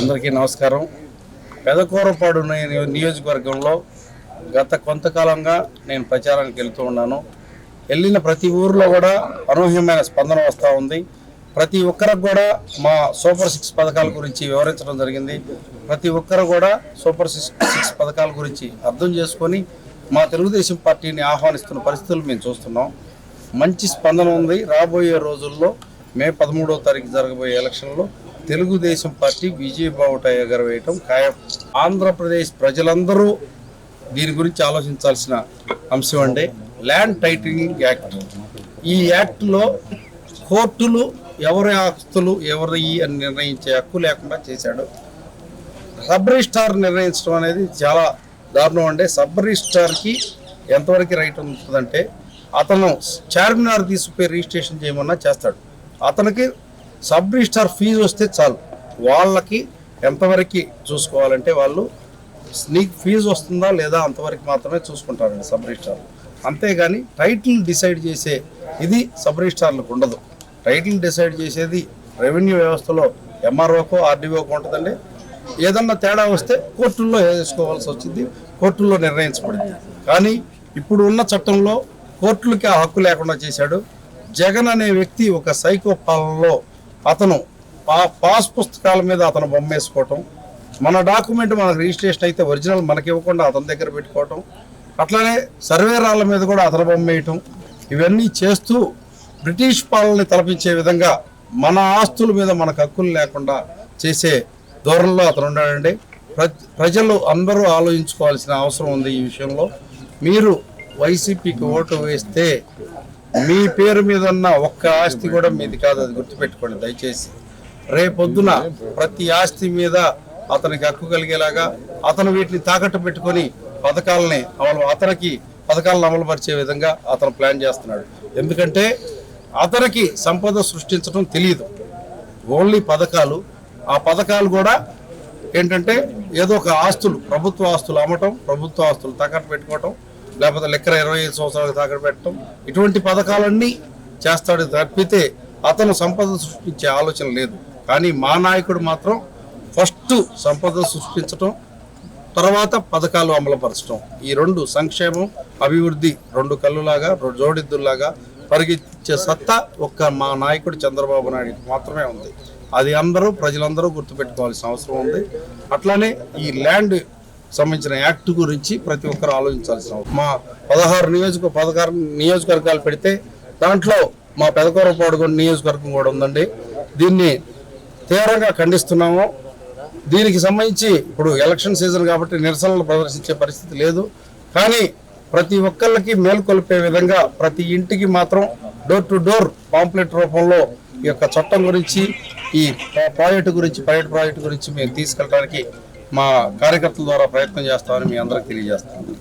అందరికీ నమస్కారం. పెదకూరపాడు నియోజకవర్గంలో గత కొంతకాలంగా నేను ప్రచారానికి వెళ్తూ ఉన్నాను. వెళ్ళిన ప్రతి ఊర్లో కూడా అనూహ్యమైన స్పందన వస్తూ ఉంది. ప్రతి ఒక్కరికి కూడా మా సూపర్ సిక్స్ పథకాల గురించి వివరించడం జరిగింది. ప్రతి ఒక్కరు కూడా సూపర్ సిక్స్ పథకాల గురించి అర్థం చేసుకొని మా తెలుగుదేశం పార్టీని ఆహ్వానిస్తున్న పరిస్థితులు మేము చూస్తున్నాం. మంచి స్పందన ఉంది. రాబోయే రోజుల్లో మే పదమూడవ తారీఖు జరగబోయే ఎలక్షన్లో తెలుగుదేశం పార్టీ విజయబావుట ఎగరవేయటం ఖాయం. ఆంధ్రప్రదేశ్ ప్రజలందరూ దీని గురించి ఆలోచించాల్సిన అంశం అంటే ల్యాండ్ టైటిలింగ్ యాక్ట్. ఈ యాక్ట్లో కోర్టులు ఎవరి ఆస్తులు ఎవరి అని నిర్ణయించే హక్కు లేకుండా చేశాడు. సబ్ రిజిస్టార్ నిర్ణయించడం అనేది చాలా దారుణం అంటే సబ్ రిజిస్టార్కి ఎంతవరకు రైట్ ఉంటుందంటే అతను చార్మినార్ తీసుకుపోయి రిజిస్ట్రేషన్ చేయమన్నా చేస్తాడు. అతనికి సబ్ రిజిస్టార్ ఫీజు వస్తే చాలు. వాళ్ళకి ఎంతవరకు చూసుకోవాలంటే వాళ్ళు నీకు ఫీజు వస్తుందా లేదా అంతవరకు మాత్రమే చూసుకుంటారండి సబ్ రిజిస్టార్ అంతేగాని టైటిల్ డిసైడ్ చేసే ఇది సబ్ రిజిస్టార్లకు ఉండదు. టైటిల్ డిసైడ్ చేసేది రెవెన్యూ వ్యవస్థలో ఎంఆర్ఓకో ఆర్డీఓకో ఉంటుందండి. ఏదన్నా తేడా వస్తే కోర్టుల్లో వేసుకోవాల్సి వచ్చింది కోర్టుల్లో నిర్ణయించబడింది. కానీ ఇప్పుడు ఉన్న చట్టంలో కోర్టులకి ఆ హక్కు లేకుండా చేశాడు. జగన్ అనే వ్యక్తి ఒక సైకో పాలనలో అతను పా పాస్ పుస్తకాల మీద అతను బొమ్మ వేసుకోవటం మన డాక్యుమెంట్ మనకు రిజిస్ట్రేషన్ అయితే ఒరిజినల్ మనకి ఇవ్వకుండా అతని దగ్గర పెట్టుకోవటం అట్లానే సర్వేరాళ్ళ మీద కూడా అతను బొమ్మ వేయటం ఇవన్నీ చేస్తూ బ్రిటిష్ పాలనని తలపించే విధంగా మన ఆస్తుల మీద మనకు హక్కులు లేకుండా చేసే ధోరణిలో అతను ఉన్నాడండి. ప్ర- ప్రజలు అందరూ ఆలోచించుకోవాల్సిన అవసరం ఉంది ఈ విషయంలో. మీరు వైసీపీకి ఓటు వేస్తే మీ పేరు మీద ఉన్న ఒక్క ఆస్తి కూడా మీది కాదు అది గుర్తుపెట్టుకోండి. దయచేసి రేపొద్దున ప్రతి ఆస్తి మీద అతనికి హక్కు కలిగేలాగా అతను వీటిని తాకట్టు పెట్టుకొని పథకాలని అమలు అతనికి పథకాలను అమలుపరిచే విధంగా అతను ప్లాన్ చేస్తున్నాడు. ఎందుకంటే అతనికి సంపద సృష్టించడం తెలియదు ఓన్లీ పథకాలు. ఆ పథకాలు కూడా ఏంటంటే ఏదో ఒక ఆస్తులు ప్రభుత్వ ఆస్తులు అమ్మటం ప్రభుత్వ ఆస్తులు తాకట్టు పెట్టుకోవటం లేకపోతే లెక్కర ఇరవై ఐదు సంవత్సరాలకు తాకట్టు పెట్టడం. ఇటువంటి పథకాలన్నీ చేస్తాడు తప్పితే అతను సంపద సృష్టించే ఆలోచన లేదు. కానీ మా నాయకుడు మాత్రం ఫస్ట్ సంపద సృష్టించటం తర్వాత పథకాలు అమలుపరచడం ఈ రెండు సంక్షేమం అభివృద్ధి రెండు కళ్ళులాగా రెండు జోడిద్దుల్లాగా పరిగెత్తించే సత్తా ఒక్క మా నాయకుడు చంద్రబాబు నాయుడు మాత్రమే ఉంది. అది అందరూ ప్రజలందరూ గుర్తుపెట్టుకోవాల్సిన అవసరం ఉంది. అట్లానే ఈ ల్యాండ్ సంబంధించిన యాక్ట్ గురించి ప్రతి ఒక్కరు ఆలోచించాల్సిన మా పదహారు నియోజక పదహారు నియోజకవర్గాలు పెడితే దాంట్లో మా పెదకూరపాడు నియోజకవర్గం కూడా ఉందండి. దీన్ని తీవ్రంగా ఖండిస్తున్నాము. దీనికి సంబంధించి ఇప్పుడు ఎలక్షన్ సీజన్ కాబట్టి నిరసనలు ప్రదర్శించే పరిస్థితి లేదు. కానీ ప్రతి ఒక్కళ్ళకి మేల్కొల్పే విధంగా ప్రతి ఇంటికి మాత్రం డోర్ టు డోర్ పాంప్లెట్ రూపంలో ఈ యొక్క చట్టం గురించి ఈ ప్రాజెక్టు గురించి పైలట్ ప్రాజెక్టు గురించి మేము తీసుకెళ్ళడానికి మా కార్యకర్తల ద్వారా ప్రయత్నం చేస్తామని మీ అందరికి తెలియజేస్తాను